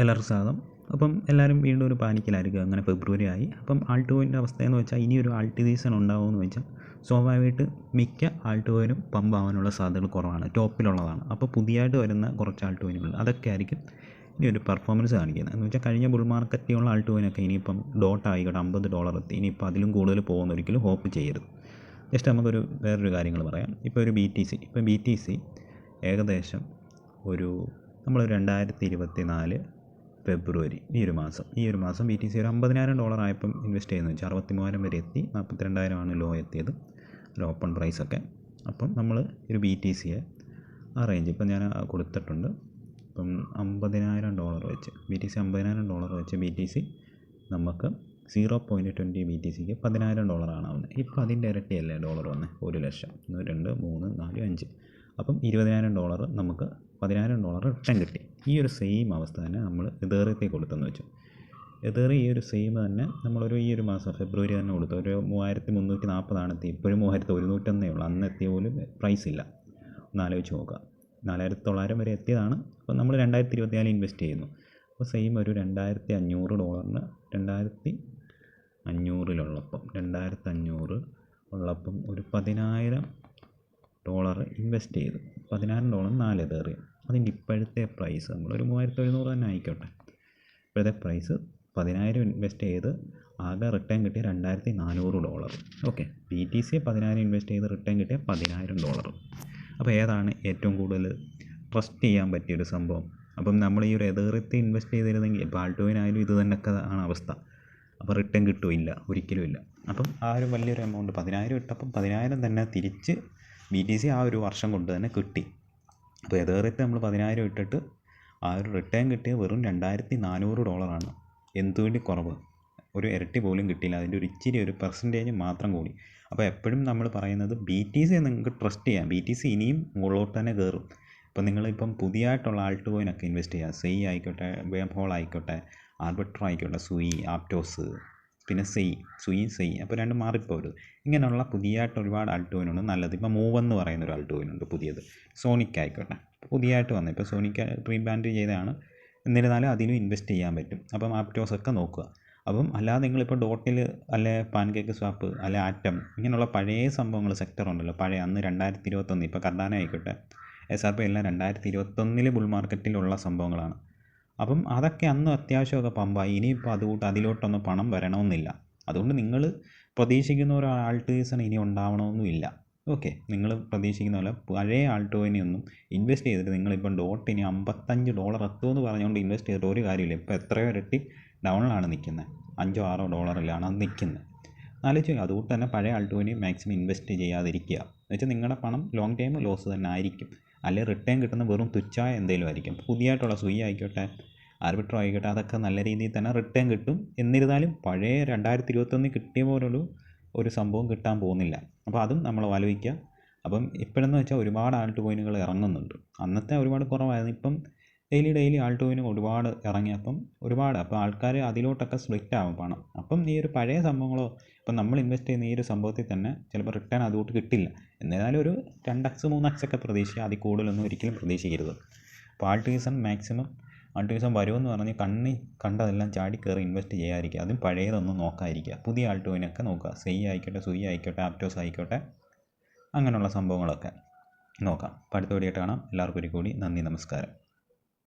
എല്ലാവർക്കും സ്വാഗതം. അപ്പം എല്ലാവരും വീണ്ടും ഒരു പാനിക്കിലായിരിക്കും. അങ്ങനെ ഫെബ്രുവരി ആയി അപ്പം അവസ്ഥ എന്ന് വെച്ചാൽ ഇനിയൊരു ആൾട്ടി സീസൺ ഉണ്ടാവുമെന്ന് വെച്ചാൽ സ്വാഭാവികമായിട്ട് മിക്ക ആൾട്ടോയിനും പമ്പ് ആവാനുള്ള സാധ്യതകൾ കുറവാണ്. ടോപ്പിലുള്ളതാണ്. അപ്പോൾ പുതിയതായിട്ട് വരുന്ന കുറച്ച് ആൾട്ടോയിനുകൾ അതൊക്കെ ആയിരിക്കും ഇനി ഒരു പെർഫോമൻസ് കാണിക്കുന്നത്. എന്ന് വെച്ചാൽ കഴിഞ്ഞ ബുൾ മാർക്കറ്റിലുള്ള ആൾട്ടോയിനൊക്കെ ഇനിയിപ്പം ഡോട്ട് ആയിക്കോട്ടെ അമ്പത് ഡോളർ എത്തി. ഇനിയിപ്പോൾ അതിലും കൂടുതൽ പോകുന്ന ഒരിക്കലും ഹോപ്പ് ചെയ്യരുത്. ജസ്റ്റ് നമുക്കൊരു വേറൊരു കാര്യങ്ങൾ പറയാം. ഇപ്പോൾ ഒരു ബി ടി സി ഇപ്പോൾ ബി ടി സി ഏകദേശം ഒരു നമ്മൾ രണ്ടായിരത്തി ഇരുപത്തി നാല് ഫെബ്രുവരി ഈ ഒരു മാസം. ഈ ഒരു മാസം ബി ടി സി ഒരു അമ്പതിനായിരം ഡോളർ ആയപ്പം ഇൻവെസ്റ്റ് ചെയ്യുന്നത് വെച്ചാൽ അറുപത്തി മൂവായിരം വരെ എത്തി നാൽപ്പത്തി രണ്ടായിരമാണ് ലോ എത്തിയത്. ഒരു ഓപ്പൺ പ്രൈസൊക്കെ അപ്പം നമ്മൾ ഒരു ബി ടി സിയെ ആ റേഞ്ച് ഇപ്പം ഞാൻ കൊടുത്തിട്ടുണ്ട്. ഇപ്പം അമ്പതിനായിരം ഡോളർ വെച്ച് ബി ടി സി അമ്പതിനായിരം ഡോളർ വെച്ച് ബി ടി സി നമുക്ക് zero point twenty B T സിക്ക് പതിനായിരം ഡോളറാണ് ആവുന്നത്. ഇപ്പം അതിന്റെ ഇരട്ടിയല്ലേ ഡോളർ വന്നത് ഒരു ലക്ഷം. ഒന്ന് രണ്ട് മൂന്ന് നാല് അഞ്ച്. അപ്പം ഇരുപതിനായിരം ഡോളർ നമുക്ക് പതിനായിരം ഡോളർ റിട്ടേൺ കിട്ടി. ഈ ഒരു സെയിം അവസ്ഥ തന്നെ നമ്മൾ എതേറിയത്തിൽ കൊടുത്തെന്ന് വെച്ചു. എതേറി ഈ ഒരു സെയിം തന്നെ നമ്മളൊരു ഈ ഒരു മാസം ഫെബ്രുവരി തന്നെ കൊടുത്തു. ഒരു മൂവായിരത്തി മുന്നൂറ്റി നാൽപ്പതാണ് എത്തി ഇപ്പോഴും മൂവായിരത്തി ഒരുന്നൂറ്റൊന്നേ ഉള്ളൂ. അന്ന് എത്തിയ പോലും പ്രൈസ് ഇല്ല. ഒന്ന് ആലോചിച്ച് നോക്കുക. നാലായിരത്തി തൊള്ളായിരം വരെ എത്തിയതാണ്. അപ്പോൾ നമ്മൾ രണ്ടായിരത്തി ഇരുപത്തിനാലിൽ ഇൻവെസ്റ്റ് ചെയ്യുന്നു. അപ്പോൾ സെയിം ഒരു രണ്ടായിരത്തി അഞ്ഞൂറ് ഡോളറിന് രണ്ടായിരത്തി അഞ്ഞൂറിലുള്ളപ്പം രണ്ടായിരത്തി അഞ്ഞൂറ് ഉള്ളപ്പം ഒരു പതിനായിരം ഡോളർ ഇൻവെസ്റ്റ് ചെയ്തു. പതിനായിരം ഡോളർ നാല് എതേറിയം. അതിന്റെ ഇപ്പോഴത്തെ പ്രൈസ് നമ്മളൊരു മൂവായിരത്തി എഴുന്നൂറ് തന്നെ ആയിക്കോട്ടെ. ഇപ്പോഴത്തെ പ്രൈസ് പതിനായിരം ഇൻവെസ്റ്റ് ചെയ്ത് ആകെ റിട്ടേൺ കിട്ടിയ രണ്ടായിരത്തി നാനൂറ് dollar okay B T C പതിനായിരം ഇൻവെസ്റ്റ് ചെയ്ത് റിട്ടേൺ കിട്ടിയ പതിനായിരം ഡോളർ അപ്പോൾ ഏതാണ് ഏറ്റവും കൂടുതൽ ട്രസ്റ്റ് ചെയ്യാൻ പറ്റിയൊരു സംഭവം? അപ്പം നമ്മൾ ഈ ഒരു എതിർത്തി ഇൻവെസ്റ്റ് ചെയ്തിരുന്നെങ്കിൽ ഇപ്പോൾ ആൾട്ടോയിനായാലും ഇത് തന്നെയൊക്കെ ആണ് അവസ്ഥ. അപ്പോൾ റിട്ടേൺ കിട്ടുമില്ല ഒരിക്കലും ഇല്ല. അപ്പം ആ ഒരു വലിയൊരു എമൗണ്ട് പതിനായിരം ഇട്ടപ്പം പതിനായിരം തന്നെ തിരിച്ച് ബി ടി സി ആ ഒരു വർഷം കൊണ്ട് തന്നെ കിട്ടി. അപ്പോൾ യഥാർത്ഥത്തിൽ നമ്മൾ പതിനായിരം ഇട്ടിട്ട് ആ ഒരു റിട്ടേൺ കിട്ടിയ വെറും രണ്ടായിരത്തി നാനൂറ് ഡോളറാണ് എന്തുവേണ്ടി കുറവ്? ഒരു ഇരട്ടി പോലും കിട്ടിയില്ല. അതിന്റെ ഒരു ഇച്ചിരി ഒരു പെർസെന്റേജ് മാത്രം കൂടി. അപ്പോൾ എപ്പോഴും നമ്മൾ പറയുന്നത് ബി ടി സി നിങ്ങൾക്ക് ട്രസ്റ്റ് ചെയ്യാം. ബി ടി സി ഇനിയും മുകളിലോട്ട് തന്നെ കയറും. ഇപ്പം നിങ്ങളിപ്പം പുതിയതായിട്ടുള്ള ആൾട്ട് കോയിനൊക്കെ ഇൻവെസ്റ്റ് ചെയ്യുക. സെയ് ആയിക്കോട്ടെ വേം ഹോൾ ആയിക്കോട്ടെ ആർബിട്രോ ആയിക്കോട്ടെ സുയി ആപ്റ്റോസ് പിന്നെ സെയ് സുയി സെയ് അപ്പോൾ രണ്ടും മാറിപ്പോരുത് ഇങ്ങനെയുള്ള പുതിയതായിട്ട് ഒരുപാട് ആൾട്ടോയിനുണ്ട് നല്ലത്. ഇപ്പോൾ മൂവ് എന്ന് പറയുന്ന ഒരു ആൾട്ടോയിനുണ്ട് പുതിയത്. സോണിക് ആയിക്കോട്ടെ. പുതിയതായിട്ട് വന്നത്. ഇപ്പോൾ സോണിക് റീബ്രാൻഡ് ചെയ്തതാണ്. എന്നിരുന്നാലും അതിനും ഇൻവെസ്റ്റ് ചെയ്യാൻ പറ്റും. അപ്പം ആപ്റ്റോസ് ഒക്കെ നോക്കുക. അപ്പം അല്ലാതെ നിങ്ങളിപ്പോൾ ഡോട്ടിൽ അല്ലെ പാൻകേക്ക് സ്വാപ്പ് അല്ലെ ആറ്റം ഇങ്ങനെയുള്ള പഴയ സംഭവങ്ങൾ സെക്ടർ ഉണ്ടല്ലോ. പഴയ അന്ന് രണ്ടായിരത്തി ഇരുപത്തൊന്ന്. ഇപ്പോൾ കർദാന ആയിക്കോട്ടെ. എസ് ആർ പി എല്ലാം രണ്ടായിരത്തി ഇരുപത്തൊന്നിൽ ബുൾ മാർക്കറ്റിലുള്ള സംഭവങ്ങളാണ്. അപ്പം അതൊക്കെ അന്ന് അത്യാവശ്യമൊക്കെ പമ്പായി. ഇനിയിപ്പോൾ അതുകൂട്ട് അതിലോട്ടൊന്നും പണം വരണമെന്നില്ല. അതുകൊണ്ട് നിങ്ങൾ പ്രതീക്ഷിക്കുന്ന ഒരു ആൾട്ടേഴ്സൺ ഇനി ഉണ്ടാവണമെന്നുമില്ല. ഓക്കെ. നിങ്ങൾ പ്രതീക്ഷിക്കുന്ന പോലെ പഴയ ആൾട്ടോയിനെയൊന്നും ഇൻവെസ്റ്റ് ചെയ്തിട്ട് നിങ്ങളിപ്പം ഡോട്ടിന് അമ്പത്തഞ്ച് ഡോളർ എത്തുമെന്ന് പറഞ്ഞുകൊണ്ട് ഇൻവെസ്റ്റ് ചെയ്തിട്ട് ഒരു കാര്യമില്ല ഇപ്പോൾ എത്രയോ ഇരട്ടി ഡൗണിലാണ് നിൽക്കുന്നത്. അഞ്ചോ ആറോ ഡോളറിലാണ് അത് നിൽക്കുന്നത്. ആലോചിച്ച് അതുകൊണ്ട് തന്നെ പഴയ ആൾട്ടോയിന് മാക്സിമം ഇൻവെസ്റ്റ് ചെയ്യാതിരിക്കുക. എന്നുവെച്ചാൽ നിങ്ങളുടെ പണം ലോങ് ടൈം ലോസ് തന്നെ ആയിരിക്കും അല്ലെങ്കിൽ റിട്ടേൺ കിട്ടുന്ന വെറും തുച്ഛമായ എന്തെങ്കിലും ആയിരിക്കും. പുതിയതായിട്ടുള്ള സുയി ആയിക്കോട്ടെ ആർബിട്രോ ആയിക്കോട്ടെ അതൊക്കെ നല്ല രീതിയിൽ തന്നെ റിട്ടേൺ കിട്ടും. എന്നിരുന്നാലും പഴയ രണ്ടായിരത്തി ഇരുപത്തൊന്നിൽ കിട്ടിയ പോലൊരു ഒരു സംഭവം കിട്ടാൻ പോകുന്നില്ല. അപ്പോൾ അതും നമ്മൾ ആലോചിക്കുക. അപ്പം ഇപ്പോഴെന്ന് വെച്ചാൽ ഒരുപാട് ആൾട്ട് കോയിനുകൾ ഇറങ്ങുന്നുണ്ട്. അന്നത്തെ ഒരുപാട് കുറവായിരുന്നു. ഇപ്പം ഡെയിലി ഡെയിലി ആൾട്ടോവിന് ഒരുപാട് ഒരുപാട് ഇറങ്ങിയപ്പം ഒരുപാട് അപ്പോൾ ആൾക്കാർ അതിലോട്ടൊക്കെ സ്പ്ലിറ്റ് ആവും പണം. അപ്പം ഈ ഒരു പഴയ സംഭവങ്ങളോ ഇപ്പം നമ്മൾ ഇൻവെസ്റ്റ് ചെയ്യുന്ന ഈ ഒരു സംഭവത്തിൽ തന്നെ ചിലപ്പോൾ റിട്ടേൺ അതുകൊണ്ട് കിട്ടില്ല. എന്നിരുന്നാലും ഒരു രണ്ട് മൂന്നക്സ് ഒക്കെ പ്രതീക്ഷിക്കുക അതിൽ കൂടുതലൊന്നും ഒരിക്കലും പ്രതീക്ഷിക്കരുത്. അപ്പോൾ alt season maximum alt season വരുമെന്ന് പറഞ്ഞ് കണ്ണി കണ്ടതെല്ലാം ചാടി കയറി ഇൻവെസ്റ്റ് ചെയ്യാതിരിക്കുക. അതും പഴയതൊന്നും നോക്കാതിരിക്കുക. പുതിയ ആൾട്ടോവിനൊക്കെ നോക്കുക. സെയ് ആയിക്കോട്ടെ സുയി ആയിക്കോട്ടെ ആപ്റ്റോസ് ആയിക്കോട്ടെ അങ്ങനെയുള്ള സംഭവങ്ങളൊക്കെ നോക്കാം. അപ്പോൾ അടുത്ത വീഡിയോ കാണാം. എല്ലാവർക്കും ഒരു കൂടി നന്ദി നമസ്കാരം.